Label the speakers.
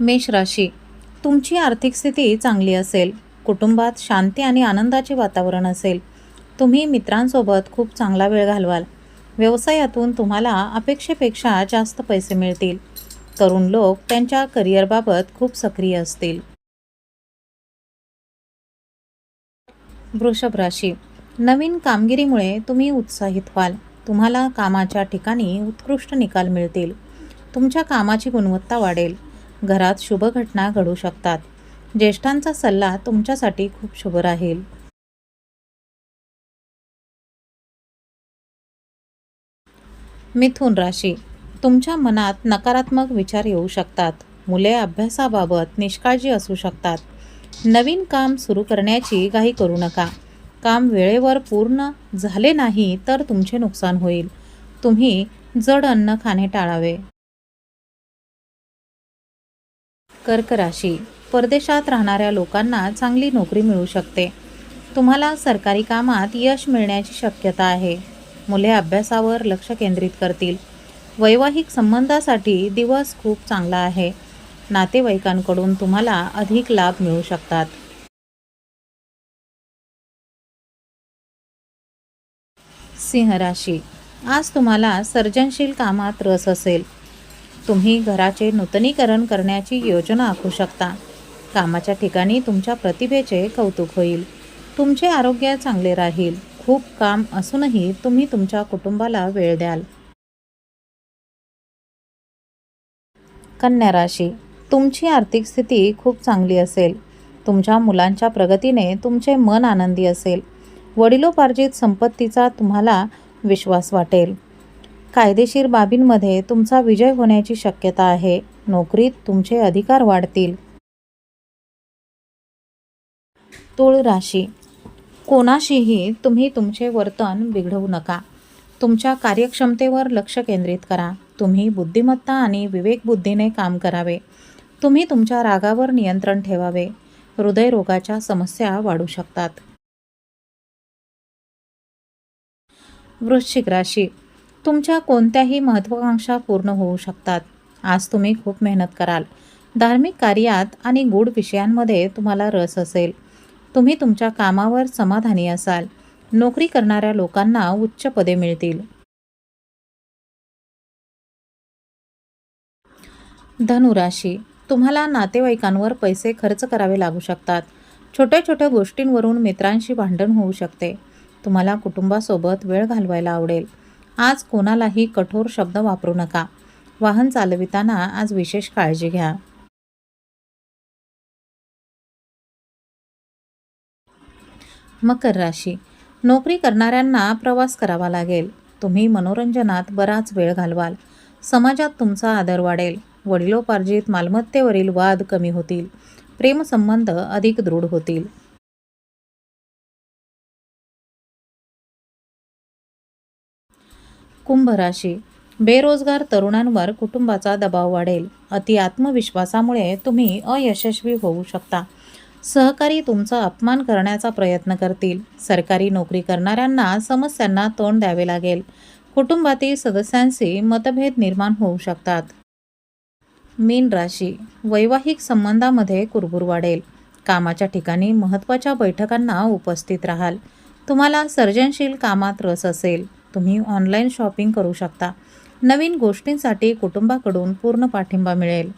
Speaker 1: मेष राशी. तुमची आर्थिक स्थिती चांगली असेल. कुटुंबात शांती आणि आनंदाचे वातावरण असेल. तुम्ही मित्रांसोबत खूप चांगला वेळ घालवाल. व्यवसायातून तुम्हाला अपेक्षेपेक्षा जास्त पैसे मिळतील. तरुण लोक त्यांच्या करिअरबाबत खूप सक्रिय असतील. वृषभ राशी. नवीन कामगिरीमुळे तुम्ही उत्साहित व्हाल. तुम्हाला कामाच्या ठिकाणी उत्कृष्ट निकाल मिळतील. तुमच्या कामाची गुणवत्ता वाढेल. घरात शुभ घटना घडू शकतात. ज्येष्ठांचा सल्ला तुमच्यासाठी खूप शुभ राहील. मिथुन राशी. तुमच्या मनात नकारात्मक विचार येऊ शकतात. मुले अभ्यासाबाबत निष्काळजी असू शकतात. नवीन काम सुरू करण्याची घाई करू नका. काम वेळेवर पूर्ण झाले नाही तर तुमचे नुकसान होईल. तुम्ही जड अन्न खाणे टाळावे. कर्क राशी. परदेशात राहणाऱ्या लोकांना चांगली नोकरी मिळू शकते. तुम्हाला सरकारी कामात यश मिळण्याची शक्यता आहे. मुले अभ्यासावर लक्ष केंद्रित करतील. वैवाहिक संबंधासाठी दिवस खूप चांगला आहे. नातेवाईकांकडून तुम्हाला अधिक लाभ मिळू शकतात. सिंह राशी. आज तुम्हाला सर्जनशील कामात रस असेल. तुम्ही घराचे नूतनीकरण करण्याची योजना आखू शकता. कामाच्या ठिकाणी तुमच्या प्रतिभेचे कौतुक होईल. तुमचे आरोग्य चांगले राहील. खूप काम असूनही तुम्ही तुमच्या कुटुंबाला वेळ द्याल. कन्या राशी. तुमची आर्थिक स्थिती खूप चांगली असेल. तुमच्या मुलांच्या प्रगतीने तुमचे मन आनंदी असेल. वडिलोपार्जित संपत्तीचा तुम्हाला विश्वास वाटेल. कायदेशीर बाबींमध्ये तुमचा विजय होण्याची शक्यता आहे. नोकरीत तुमचे अधिकार वाढतील. तुळ राशी. कोणाशीही तुम्ही तुमचे वर्तन बिघडवू नका. तुमच्या कार्यक्षमतेवर लक्ष केंद्रित करा. तुम्ही बुद्धिमत्ता आणि विवेकबुद्धीने काम करावे. तुम्ही तुमच्या रागावर नियंत्रण ठेवावे. हृदयरोगाच्या समस्या वाढू शकतात. वृश्चिक राशी. तुमच्या कोणत्याही महत्त्वाकांक्षा पूर्ण होऊ शकतात. आज तुम्ही खूप मेहनत कराल. धार्मिक कार्यात आणि गूढ विषयांमध्ये तुम्हाला रस असेल. तुम्ही तुमच्या कामावर समाधानी असाल. नोकरी करणाऱ्या लोकांना उच्च पदे मिळतील. धनुराशी. तुम्हाला नातेवाईकांवर पैसे खर्च करावे लागू शकतात. छोट्या छोट्या गोष्टींवरून मित्रांशी भांडण होऊ शकते. तुम्हाला कुटुंबासोबत वेळ घालवायला आवडेल. आज कोणालाही कठोर शब्द वापरू नका. वाहन चालविताना आज विशेष काळजी घ्या. मकर राशी. नोकरी करणाऱ्यांना प्रवास करावा लागेल. तुम्ही मनोरंजनात बराच वेळ घालवाल. समाजात तुमचा आदर वाढेल. वडिलोपार्जित मालमत्तेवरील वाद कमी होतील. प्रेमसंबंध अधिक दृढ होतील. कुंभ राशी बेरोजगार तरुणांवर कुटुंबाचा दबाव वाढेल. अति आत्मविश्वासामुळे तुम्ही अयशस्वी होऊ शकता. सहकारी तुमचा अपमान करण्याचा प्रयत्न करतील. सरकारी नोकरी करणाऱ्यांना समस्यांना तोंड द्यावे लागेल. कुटुंबातील सदस्यांशी मतभेद निर्माण होऊ शकतात. मीन राशी. वैवाहिक संबंधामध्ये कुरबुर वाढेल. कामाच्या ठिकाणी महत्त्वाच्या बैठकांना उपस्थित राहाल. तुम्हाला सर्जनशील कामात रस असेल. तुम्ही ऑनलाईन शॉपिंग करू शकता. नवीन गोष्टींसाठी कुटुंबाकडून पूर्ण पाठिंबा मिळेल.